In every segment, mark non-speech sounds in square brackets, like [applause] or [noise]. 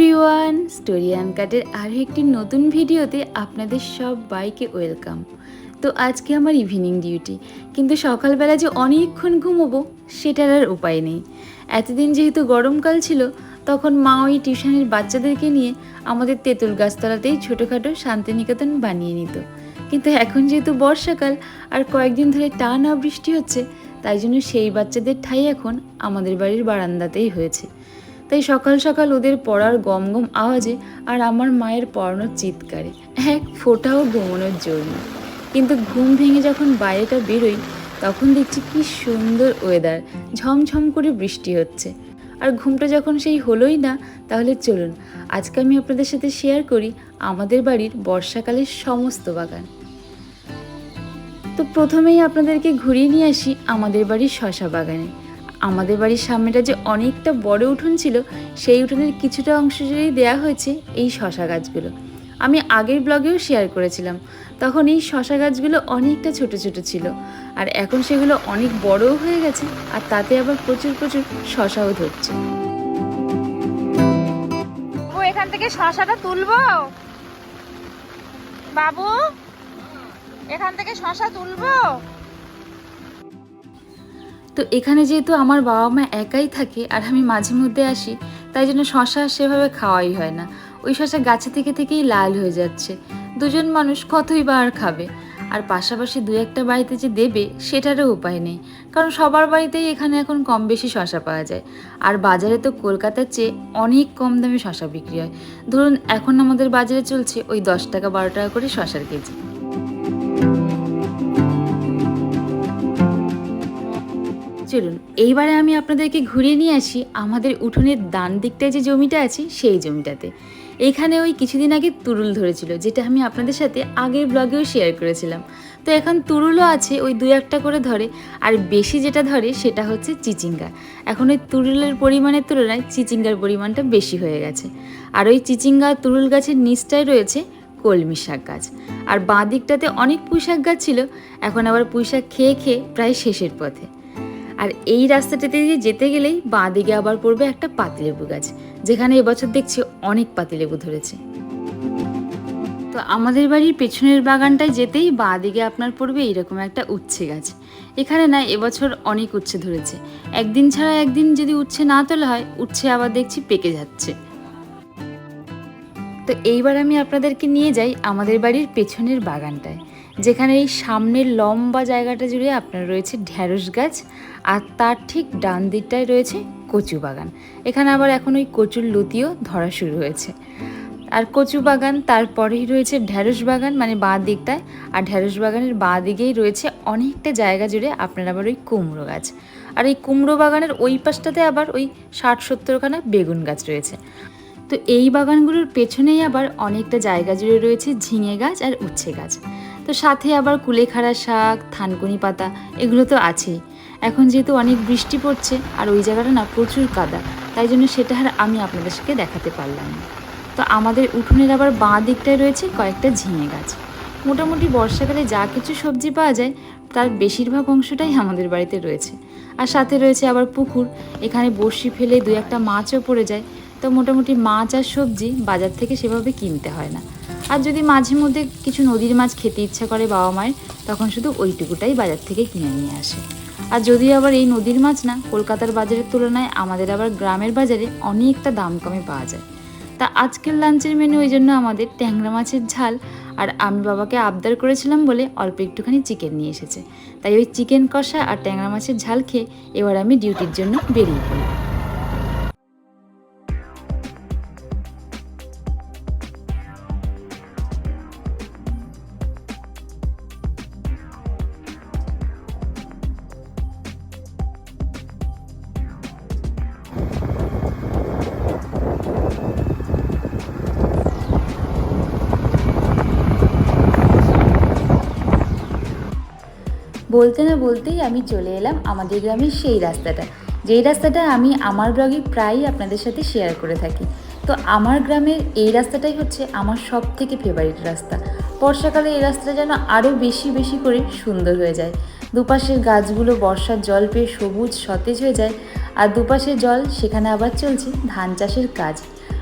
Everyone, story আনকাটের আরও একটি নতুন ভিডিওতে আপনাদের সব বাইকে ওয়েলকাম। তো আজকে আমার ইভিনিং ডিউটি, কিন্তু সকালবেলা যে অনেকক্ষণ ঘুমোবো, সেটার আর উপায় নেই। এতদিন যেহেতু গরমকাল ছিল, তখন মা ওই টিউশনের বাচ্চাদেরকে নিয়ে আমাদের তেঁতুল গাছতলাতেই ছোটোখাটো শান্তিনিকেতন বানিয়ে নিত। কিন্তু এখন যেহেতু বর্ষাকাল, আর কয়েকদিন ধরে টানা বৃষ্টি হচ্ছে, তাই জন্য সেই বাচ্চাদের ঠাই এখন আমাদের বাড়ির বারান্দাতেই হয়েছে। তাই সকাল সকাল ওদের পড়ার গম গম আওয়াজে আর আমার মায়ের পড়ানোর চিৎকারে। এক ফোঁটাও ঘুমানোর জোর নেই। কিন্তু ঘুম ভেঙে যখন বাইরেটা বেরোই, তখন দেখছি কি সুন্দর ওয়েদার ঝমঝম করে বৃষ্টি হচ্ছে। আর ঘুমটা যখন সেই হলোই না, তাহলে চলুন, আজকে আমি আপনাদের সাথে শেয়ার করি আমাদের বাড়ির বর্ষাকালের সমস্ত বাগান। তো প্রথমেই আপনাদেরকে ঘুরিয়ে নিয়ে আসি আমাদের বাড়ির শশা বাগানে। আমাদের বাড়ির সামনেটা যে অনেকটা বড় উঠোন ছিল, সেই উঠোনের কিছুটা অংশ জুড়েই দেওয়া হয়েছে এই শশা গাছগুলো। আমি আগের ব্লগেও শেয়ার করেছিলাম, তখন এই শশা গাছগুলো অনেকটা ছোট ছোট ছিল আর এখন সেগুলো অনেক বড়ও হয়ে গেছে আর তাতে আবার প্রচুর প্রচুর শশাও ধরছে। এখান থেকে শশাটা তুলবো? বাবু, এখান থেকে শশা তুলবো? তো এখানে যেহেতু আমার বাবা মা একাই থাকে আর আমি মাঝে মধ্যে আসি, তাই জন্য শশা সেভাবে খাওয়াই হয় না। ওই শশা গাছে থেকে থেকেই লাল হয়ে যাচ্ছে। দুজন মানুষ কতই বা আর খাবে? আর পাশাপাশি দু একটা বাড়িতে যে দেবে, সেটারও উপায় নেই। কারণ সবার বাড়িতেই এখানে এখন কম বেশি শশা পাওয়া যায়। আর বাজারে তো কলকাতার চেয়ে অনেক কম দামে শশা বিক্রি হয়। ধরুন, এখন আমাদের বাজারে চলছে ওই দশ টাকা বারো টাকা করে শশার কেজি। চলুন, এইবারে আমি আপনাদেরকে ঘুরিয়ে নিয়ে আসি আমাদের উঠোনের ডান দিকটায় যে জমিটা আছে, সেই জমিটাতে। এখানে ওই কিছুদিন আগে তুরুল ধরেছিল, যেটা আমি আপনাদের সাথে আগের ব্লগেও শেয়ার করেছিলাম। তো এখন তুরুলও আছে, ওই দু একটা করে ধরে, আর বেশি যেটা ধরে সেটা হচ্ছে চিচিঙ্গা। এখন ওই তুরুলের পরিমাণের তুলনায় চিচিঙ্গার পরিমাণটা বেশি হয়ে গেছে। আর ওই চিচিঙ্গা তুরুল গাছের নিচটায় রয়েছে কলমি শাক গাছ। আর বাঁ দিকটাতে অনেক পুঁই শাক গাছ ছিল, এখন আবার পুঁই শাক খেয়ে খেয়ে প্রায় শেষের পথে। আর এই রাস্তাটাতে দিয়ে যেতে গেলেই বাঁ দিকে আবার পড়বে একটা পাতিলেবু গাছ, যেখানে এবছর দেখছি অনেক পাতিলেবু ধরেছে। তো আমাদের বাড়ির পেছনের বাগানটায় যেতেই বাঁ দিকে আপনার পড়বে এইরকম একটা উচ্ছে গাছ। এখানে না, এবছর অনেক উচ্ছে ধরেছে। একদিন ছাড়া একদিন যদি উচ্ছে না তোলা হয়, উচ্ছে আবার দেখছি পেকে যাচ্ছে। তো এইবার আমি আপনাদেরকে নিয়ে যাই আমাদের বাড়ির পেছনের বাগানটায়। যেখানে এই সামনের লম্বা জায়গাটা জুড়ে আপনার রয়েছে ঢ্যাঁড়স গাছ, আর তার ঠিক ডান দিকটায় রয়েছে কচু বাগান। এখানে আবার এখন ওই কচুর লতিও ধরা শুরু হয়েছে। আর কচু বাগান তারপরেই রয়েছে ঢ্যাঁড়স বাগান মানে বাঁ দিকটায়, আর ঢ্যাঁড়স বাগানের বাঁ দিকেই রয়েছে অনেকটা জায়গা জুড়ে আপনার আবার ওই কুমড়ো গাছ। আর এই কুমড়ো বাগানের ওই পাশটাতে আবার ওই ষাট সত্তরখানা বেগুন গাছ রয়েছে। তো এই বাগানগুলোর পেছনেই আবার অনেকটা জায়গা জুড়ে রয়েছে ঝিঙে গাছ আর উচ্ছে গাছ। তো সাথে আবার কুলেখাড়া শাক, থানকুনি পাতা, এগুলো তো আছেই। এখন যেহেতু অনেক বৃষ্টি পড়ছে, আর ওই জায়গাটা না প্রচুর কাদা, তাই জন্য সেটা আর আমি আপনাদের সাথে দেখাতে পারলাম না। তো আমাদের উঠোনের আবার বাঁ দিকটায় রয়েছে কয়েকটা ঝিঙে গাছ। মোটামুটি বর্ষাকালে যা কিছু সবজি পাওয়া যায়, তার বেশিরভাগ অংশটাই আমাদের বাড়িতে রয়েছে। আর সাথে রয়েছে আবার পুকুর, এখানে বড়শি ফেলে দু একটা মাছও পড়ে যায়। তো মোটামুটি মাছ আর সবজি বাজার থেকে সেভাবে কিনতে হয় না। আর যদি মাঝে মধ্যে কিছু নদীর মাছ খেতে ইচ্ছা করে বাবা মায়ের, তখন শুধু ওইটুকুটাই বাজার থেকে কিনে নিয়ে আসে। আর যদি আবার এই নদীর মাছ না, কলকাতার বাজারের তুলনায় আমাদের আবার গ্রামের বাজারে অনেকটা দাম কমে পাওয়া যায়। তা আজকের লাঞ্চের মেনু ওই জন্য আমাদের ট্যাংরা মাছের ঝাল আর আমি বাবাকে আবদার করেছিলাম বলে অল্প একটুখানি চিকেন নিয়ে এসেছে। তাই ওই চিকেন কষা আর ট্যাংরা মাছের ঝাল খেয়ে এবার আমি ডিউটির জন্য বেরিয়ে পড়ি। বলতে না বলতেই আমি চলে এলাম আমাদের গ্রামের সেই রাস্তাটা। যেই রাস্তাটা আমি আমার ব্লগে প্রায়ই আপনাদের সাথে শেয়ার করে থাকি। তো আমার গ্রামের এই রাস্তাটাই হচ্ছে আমার সব থেকে ফেভারিট রাস্তা। বর্ষাকালে এই রাস্তাটা যেন আরও বেশি বেশি করে সুন্দর হয়ে যায়। দুপাশের গাছগুলো বর্ষার জল পেয়ে সবুজ সতেজ হয়ে যায় আর দুপাশের জল সেখানে আবার চলছে ধান চাষের কাজ।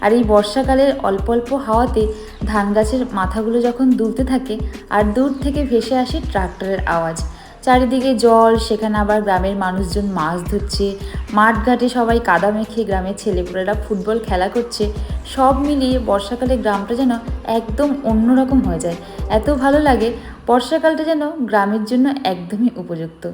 আর এই বর্ষাকালের অল্প অল্প হাওয়াতে ধান গাছের মাথাগুলো যখন দুলতে থাকে আর দূর থেকে ভেসে আসে ট্রাক্টরের আওয়াজ। চারিদিকে জল, সেখানে আবার গ্রামের মানুষজন মাছ ধরছে। মাঠ ঘাটে সবাই কাদা মেখে গ্রামের ছেলেপুলেরা ফুটবল খেলা করছে। সব মিলিয়ে বর্ষাকালে গ্রামটা যেন একদম অন্যরকম হয়ে যায়। এত ভালো লাগে, বর্ষাকালটা যেন গ্রামের জন্য একদমই উপযুক্ত।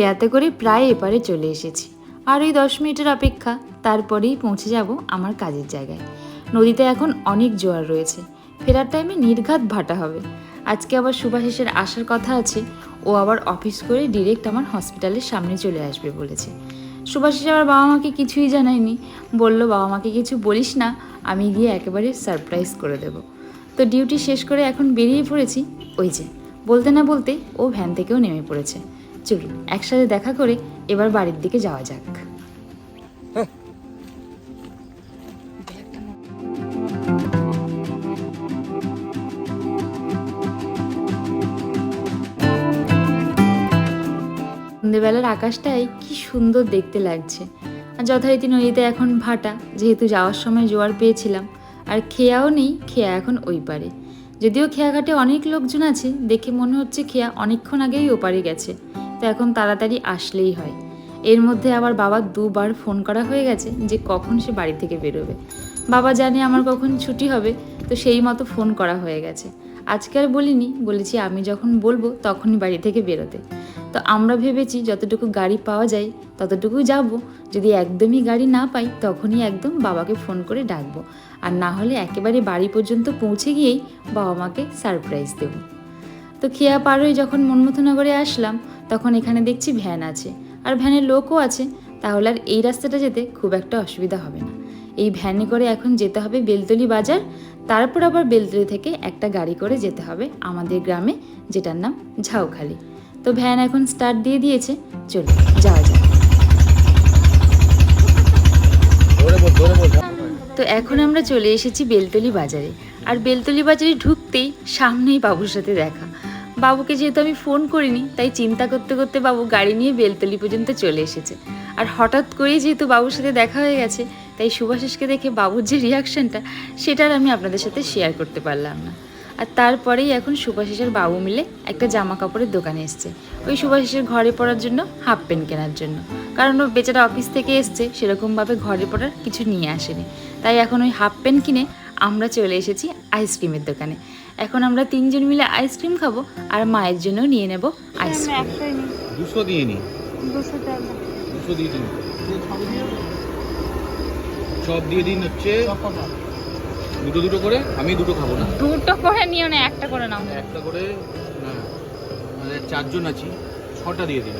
খেয়াতে করে প্রায় এপারে চলে এসেছি। আর ওই দশ মিনিটের অপেক্ষা, তারপরেই পৌঁছে যাব আমার কাজের জায়গায়। নদীতে এখন অনেক জোয়ার রয়েছে। ফেরার টাইমে নির্ঘাত ভাটা হবে। আজকে আবার সুভাষিসের আসার কথা আছে। ও আবার অফিস করে ডিরেক্ট আমার হসপিটালের সামনে চলে আসবে বলেছে। সুভাষিস আবার বাবা মাকে কিছুই জানায়নি। বলল বাবা মাকে কিছু বলিস না, আমি গিয়ে একেবারে সারপ্রাইজ করে দেব। তো ডিউটি শেষ করে এখন বেরিয়ে পড়েছি ওই যে। বলতে না বলতে ও ভ্যান থেকেও নেমে পড়েছে। চলুন, একসাথে দেখা করে এবার বাড়ির দিকে যাওয়া যাক। সন্ধ্যেবেলার আকাশটাই কি সুন্দর দেখতে লাগছে। আর যথারীতি নদীতে এখন ভাটা, যেহেতু যাওয়ার সময় জোয়ার পেয়েছিলাম, আর খেয়াও নেই, খেয়া এখন ওই পারে। যদিও খেয়াঘাটে অনেক লোকজন আছে, দেখে মনে হচ্ছে খেয়া অনেকক্ষণ আগেই ওপারে গেছে। তো এখন তাড়াতাড়ি আসলেই হয়। এর মধ্যে আবার বাবা দুবার ফোন করা হয়ে গেছে যে কখন সে বাড়ি থেকে বেরোবে। বাবা জানে আমার কখন ছুটি হবে, তো সেই মতো ফোন করা হয়ে গেছে। আজকে আর বলিনি, বলেছি আমি যখন বলব তখনই বাড়ি থেকে বেরোতে। তো আমরা ভেবেছি যতটুকু গাড়ি পাওয়া যায় ততটুকু যাব, যদি একদমই গাড়ি না পাই তখনই একদম বাবাকে ফোন করে ডাকবো। আর না হলে একেবারে বাড়ি পর্যন্ত পৌঁছে গিয়েই বাবা মাকে সারপ্রাইজ দেবো। তো খেয়া হয়ে যখন মনমথনগরে আসলাম, তখন এখানে দেখছি ভ্যান আছে। আর ভ্যানের লোকও আছে, তাহলে আর এই রাস্তাটা যেতে খুব একটা অসুবিধা হবে না। এই ভ্যানে করে এখন যেতে হবে বেলতলি বাজার, তারপর আবার বেলতলি থেকে একটা গাড়ি করে যেতে হবে আমাদের গ্রামে, যেটার নাম ঝাউখালি। তো ভ্যান এখন স্টার্ট দিয়ে দিয়েছে চলো যাওয়া যাক। তো এখন আমরা চলে এসেছি বেলতলি বাজারে। আর বেলতলি বাজারে ঢুকতেই সামনেই বাবুর সাথে দেখা। বাবুকে যেহেতু আমি ফোন করিনি, তাই চিন্তা করতে করতে বাবু গাড়ি নিয়ে বেলতলি পর্যন্ত চলে এসেছে। আর হঠাৎ করেই যেহেতু বাবুর সাথে দেখা হয়ে গেছে, তাই সুভাষিসকে দেখে বাবুর যে রিয়াকশনটা সেটার আমি আপনাদের সাথে শেয়ার করতে পারলাম না। আর তারপরেই এখন সুভাষিসের বাবু মিলে একটা জামা কাপড়ের দোকানে এসছে। ওই সুভাষিসের ঘরে পরার জন্য হাফ প্যান্ট কেনার জন্য। কারণ ও বেচারা অফিস থেকে এসছে, সেরকমভাবে ঘরে পরার কিছু নিয়ে আসেনি। তাই এখন ওই হাফ প্যান্ট কিনে আমরা চলে এসেছি আইসক্রিমের দোকানে। এখন আমরা তিনজন মিলে আইসক্রিম খাব আর মায়ের জন্য নিয়ে নেব আইসক্রিম। দুশো দিয়ে নি দুশো দিয়ে দিন। সব দিয়ে দিন হচ্ছে দুটো দুটো করে আমি দুটো খাব না। দুটো করে নিও না একটা করে নাও। একটা করে না চারজন আছি ছটা দিয়ে দিন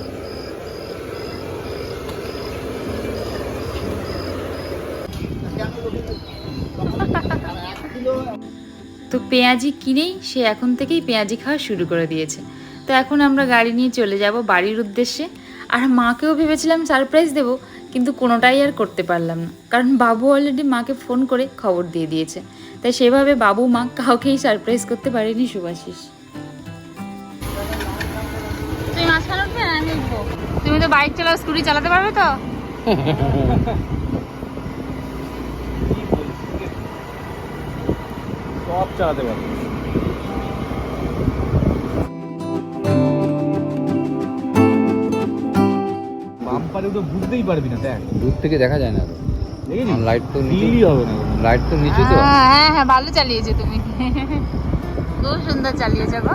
[laughs] তো পেঁয়াজি কিনেই সে এখন থেকেই পেঁয়াজি খাওয়া শুরু করে দিয়েছে। তো এখন আমরা গাড়ি নিয়ে চলে যাব বাড়ির উদ্দেশ্যে। আর মাকেও ভেবেছিলাম সারপ্রাইজ দেব কিন্তু কোনোটাই আর করতে পারলাম না। কারণ বাবু অলরেডি মাকে ফোন করে খবর দিয়ে দিয়েছে। তাই সেভাবে বাবু মা কাউকেই সারপ্রাইজ করতে পারেনি সুভাষিস। তুমি মাঝখানে উঠবে না আমি উঠবো। তুমি তো বাইক চালাও স্কুটি চালাতে পারবে তো? [laughs] সব চালাতে পারবে। বাম্পারে তো বুঝতেই পারবি না দেখ। দূর থেকে দেখা যায় না লাইট তো নিচু হবে না। লাইট তো নিচে তো। হ্যাঁ হ্যাঁ হ্যাঁ ভালো চালিয়েছে তুমি। খুব সুন্দর চালিয়েছে গো।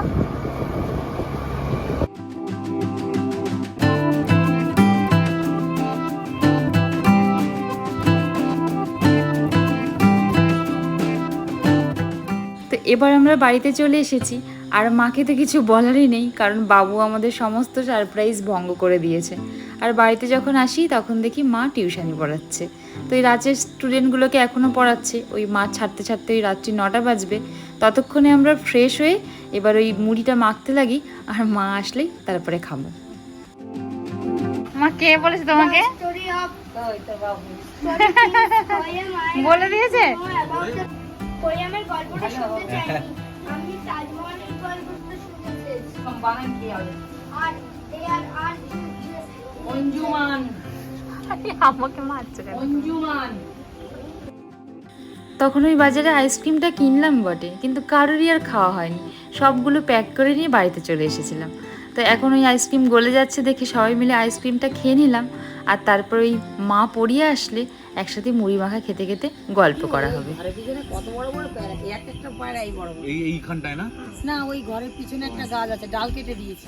এবার আমরা বাড়িতে চলে এসেছি। আর মাকে তো কিছু বলারই নেই কারণ বাবু আমাদের সমস্ত সারপ্রাইজ ভঙ্গ করে দিয়েছে। আর বাড়িতে যখন আসি তখন দেখি মা টিউশানি পড়াচ্ছে। তো এই রাতের স্টুডেন্টগুলোকে এখনও পড়াচ্ছে। ওই মা ছাড়তে ছাড়তে ওই রাত্রি নটা বাজবে। ততক্ষণে আমরা ফ্রেশ হয়ে এবার ওই মুড়িটা মাখতে লাগি আর মা আসলেই তারপরে খাব। মা কে বলেছে তোমাকে? বলে দিয়েছে? গল্পটা শুনতে চাইনি। আমি তাজমহলের গল্পটা শুনতে চেয়েছি। আর they are আর আমাকে মারছে কেন? তখন ওই বাজারে আইসক্রিমটা কিনলাম বটে কিন্তু কারোরই আর খাওয়া হয়নি। সবগুলো প্যাক করে নিয়ে বাড়িতে চলে এসেছিলাম। তো এখন ওই আইসক্রিম গলে যাচ্ছে দেখে সবাই মিলে আইসক্রিমটা খেয়ে নিলাম। আর তারপর ওই মা পড়িয়ে আসলে একসাথে মুড়ি মাখা খেতে খেতে গল্প করা হবে। কত বড় বড় পেয়ারা? এক একটা পেয়ারা এই বড় বড়। এই এইখানটায় না? না ওই ঘরের পিছনে একটা গাছ আছে ডাল কেটে দিয়েছে।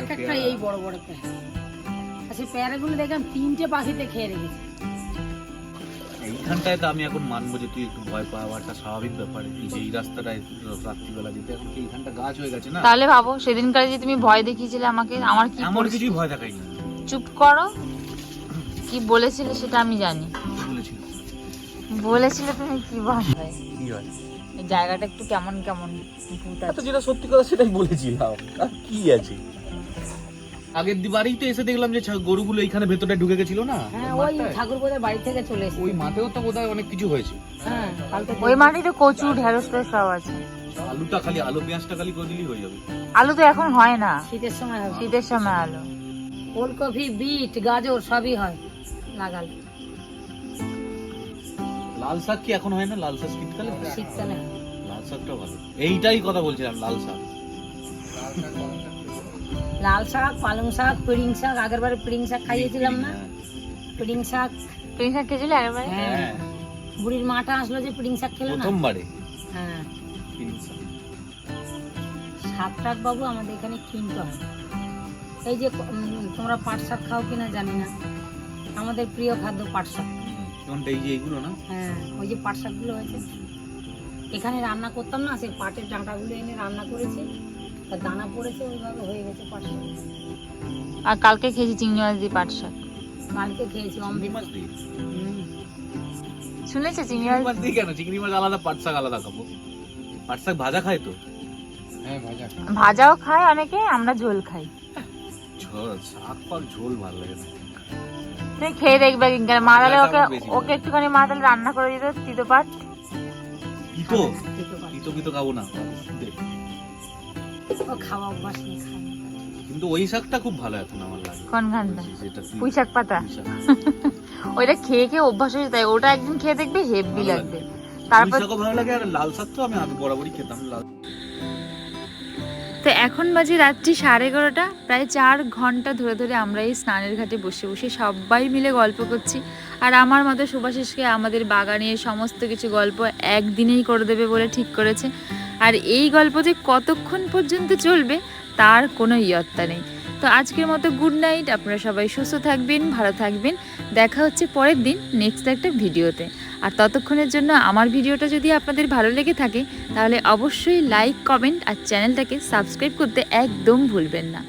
এক একটা এই বড় বড় পেয়ারা। আর সেই পেয়ারাগুলো দেখলাম তিনটে পাখিতে খেয়ে রেখেছে। এইখানটায় তো আমি এখন মানবো যে তুই একটু ভয় পাওয়াটা স্বাভাবিক ব্যাপার। এই যে এই রাস্তাটায় রাত্রিবেলা যেতে এখন এইখানটা গাছ হয়ে গেছে না? তাহলে ভাবো সেদিনকার যে তুমি ভয় দেখিয়েছিলে আমাকে আমার কি এমন কিছুই ভয় দেখাইনি। চুপ করো। কি বলেছিলে সেটা আমি জানি। বলেছিল বলেছিলে তুমি কি ভাষায় কি হয় জায়গাটা একটু কেমন কেমন ভূত আছে। তো যেটা সত্যি কথা সেটাই বলেছিলাম। আর কি আছে? আগের দি- বাড়িতে এসে দেখলাম যে গরুগুলো এইখানে ভেতরে ঢুকে গেছিল না? হ্যাঁ ওই ঠাকুর বোধহয় বাড়ি থেকে চলে এসেছে। ওই মাঠেও তো বোধহয় অনেক কিছু হয়েছে। হ্যাঁ ওই মাটিতে কচু ঢেঁড়স টেস সব আছে। আলুটা খালি আলু পেঁয়াজটা খালি করে দিলেই হয়ে যাবে। আলু তো এখন হয় না। শীতের সময় শীতের সময় আলু। ফুলকপি বিট গাজর সবই হয়। লাগাল। লাল শাক কি এখন হয় না? লাল শাক শীতকালে? শীতকালে। লাল শাকটা ভালো। এইটাই কথা বলছিলাম লাল শাক। লাল শাক পালং শাক পিড়িং শাক আগের বারে পিড়িং শাক খাইয়েছিলাম না? হ্যাঁ। পিড়িং শাক। তুমি শাক খেয়েছিলে একবারে হ্যাঁ। হ্যাঁ। বুড়ির মাটা আসলো যে পিড়িং শাক খেলো না? প্রথমবারে। হ্যাঁ। শাক। শাক। টাক বাবু আমাদের এখানে কিনতে হয়। এই যে তোমরা পাট শাক খাও কিনা জানি না। আমাদের প্রিয় খাদ্য পাট শাক এই যে এইগুলো না? হ্যাঁ ওই যে পাট শাকগুলো হয়েছে। এখানে রান্না করতাম না সেই পাটের ডাঁটাগুলো এনে রান্না করেছি। আর দানা পড়েছে ওইভাবে হয়ে গেছে পাট শাক আর কালকে খেয়েছি চিংড়ি মাছ দিয়ে পাট শাক কালকে খেয়েছি অমৃত মাছ দিয়ে। শুনেছো চিংড়ি মাছ? দিয়ে কেন? চিংড়ি মাছ আলাদা পাট শাক আলাদা খাব। পাট শাক ভাজা খায় তো? হ্যাঁ ভাজাও খায় অনেকে আমরা ঝোল খাই। ঝোল শাক পাক ঝোল ভালো লাগে না। তুমি খেয়ে দেখবে কিংকার মা তাহলে ওকে ওকে একটুখানি মা তাহলে রান্না করে দিত তিতো পাট তিতো। তিতো খাব না? ও খাওয়া অভ্যাস নেই কিন্তু ওই শাকটা খুব ভালো এখন আমার লাগে। যেটা পুঁই শাক পাতা? [laughs] ওইটা খেয়ে খেয়ে অভ্যাস হয়েছে তাই ওটা একদিন খেয়ে দেখবে হেভি লাগবে। তারপর শাকও ভালো লাগে আর লাল শাক তো আমি আগে বরাবরই খেতাম লাল তো এখন বাজে রাত্রি সাড়ে এগারোটা, প্রায় চার ঘণ্টা ধরে ধরে আমরা এই স্নানের ঘাটে বসে বসে সবাই মিলে গল্প করছি। আর আমার মতো সুভাশিসকে আমাদের বাগানের সমস্ত কিছু গল্প একদিনেই করে দেবে বলে ঠিক করেছে। আর এই গল্প যে কতক্ষণ পর্যন্ত চলবে, তার কোনো ইয়ত্তা নেই। তো আজকের মতো গুড নাইট আপনারা সবাই সুস্থ থাকবেন, ভালো থাকবেন। দেখা হচ্ছে পরের দিন নেক্সট একটা ভিডিওতে। আর ততক্ষণের জন্য আমার ভিডিওটা যদি আপনাদের ভালো লেগে থাকে, তাহলে অবশ্যই লাইক কমেন্ট আর চ্যানেলটাকে সাবস্ক্রাইব করতে একদম ভুলবেন না।